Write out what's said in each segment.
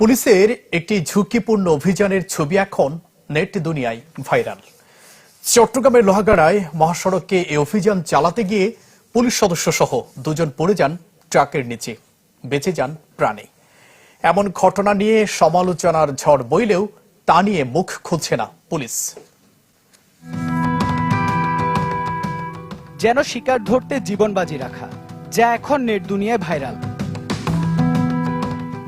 পুলিশের একটি ঝুঁকিপূর্ণ অভিযানের ছবি এখন নেট দুনিয়ায় ভাইরাল। চট্টগ্রামের লোহাগাড়ায় মহাসড়কে এই অভিযান চালাতে গিয়ে পুলিশ সদস্য সহ দুজন পড়ে যান ট্রাকের নিচে, বেঁচে যান প্রাণে। এমন ঘটনা নিয়ে সমালোচনার ঝড় বইলেও তা নিয়ে মুখ খুলছে না পুলিশ। যেন শিকার ধরতে জীবন বাজি রাখা, যা এখন নেট দুনিয়ায় ভাইরাল।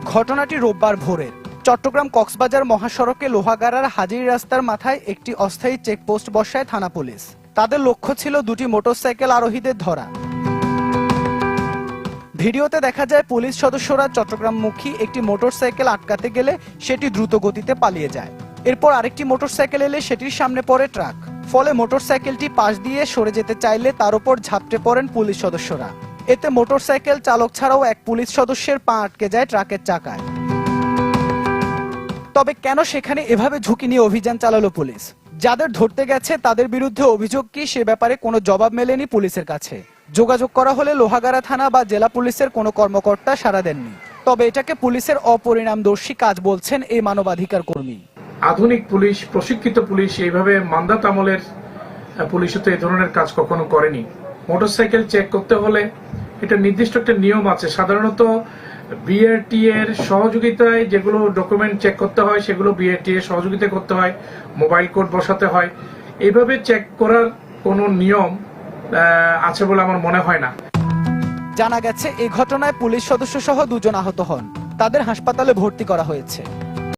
ঘটনাটি রোববার ভোরে। চট্টগ্রাম কক্সবাজার মহাসড়কে লোহাগাড়ার হাজির রাস্তার মাথায় একটি অস্থায়ী চেকপোস্ট বসায় থানা পুলিশ। তাদের লক্ষ্য ছিল দুটি মোটরসাইকেল আরোহীদের ধরা। ভিডিওতে দেখা যায় পুলিশ সদস্যরা চট্টগ্রামমুখী একটি মোটরসাইকেল আটকাতে গেলে সেটি দ্রুত গতিতে পালিয়ে যায়। এরপর আরেকটি মোটরসাইকেল এলে সেটির সামনে পড়ে ট্রাক। ফলে মোটরসাইকেলটি পাশ দিয়ে সরে যেতে চাইলে তার উপর ঝাপটে পড়েন পুলিশ সদস্যরা। এতে মোটরসাইকেল চালক ছাড়াও এক পুলিশ সদস্যের পা আটকে যায় ট্রাকের চাকায়। তবে কেন সেখানে এভাবে ঝুঁকি নিয়ে অভিযান চালালো পুলিশ? যাদের ধরতে গেছে, তাদের বিরুদ্ধে অভিযোগ কি সে ব্যাপারে কোনো জবাব মেলেনি পুলিশের কাছে? যোগাযোগ করা হলে লোহাগাড়া থানা বা জেলা পুলিশের কোনো কর্মকর্তা সাড়া দেননি। তবে এটাকে পুলিশের অপরিণামদর্শী কাজ বলছেন এই মানবাধিকার কর্মী। আধুনিক পুলিশ, প্রশিক্ষিত পুলিশ এইভাবে মান্দাত আমলের পুলিশও তো এই ধরনের কাজ কখনো করেনি। মোটরসাইকেল চেক করতে হলে এটা নির্দিষ্ট একটা নিয়ম আছে। সাধারণত বিআরটি এর সহযোগিতায় যেগুলো ডকুমেন্ট চেক করতে হয়, সেগুলো বিআরটি এর সহযোগিতায় করতে হয় মোবাইল কোড বসাতে হয়। এইভাবে চেক করার কোনো নিয়ম আছে বলে আমার মনে হয় না। জানা গেছে এই ঘটনায় পুলিশ সদস্য সহ দুজন আহত হন। তাদের হাসপাতালে ভর্তি করা হয়েছে।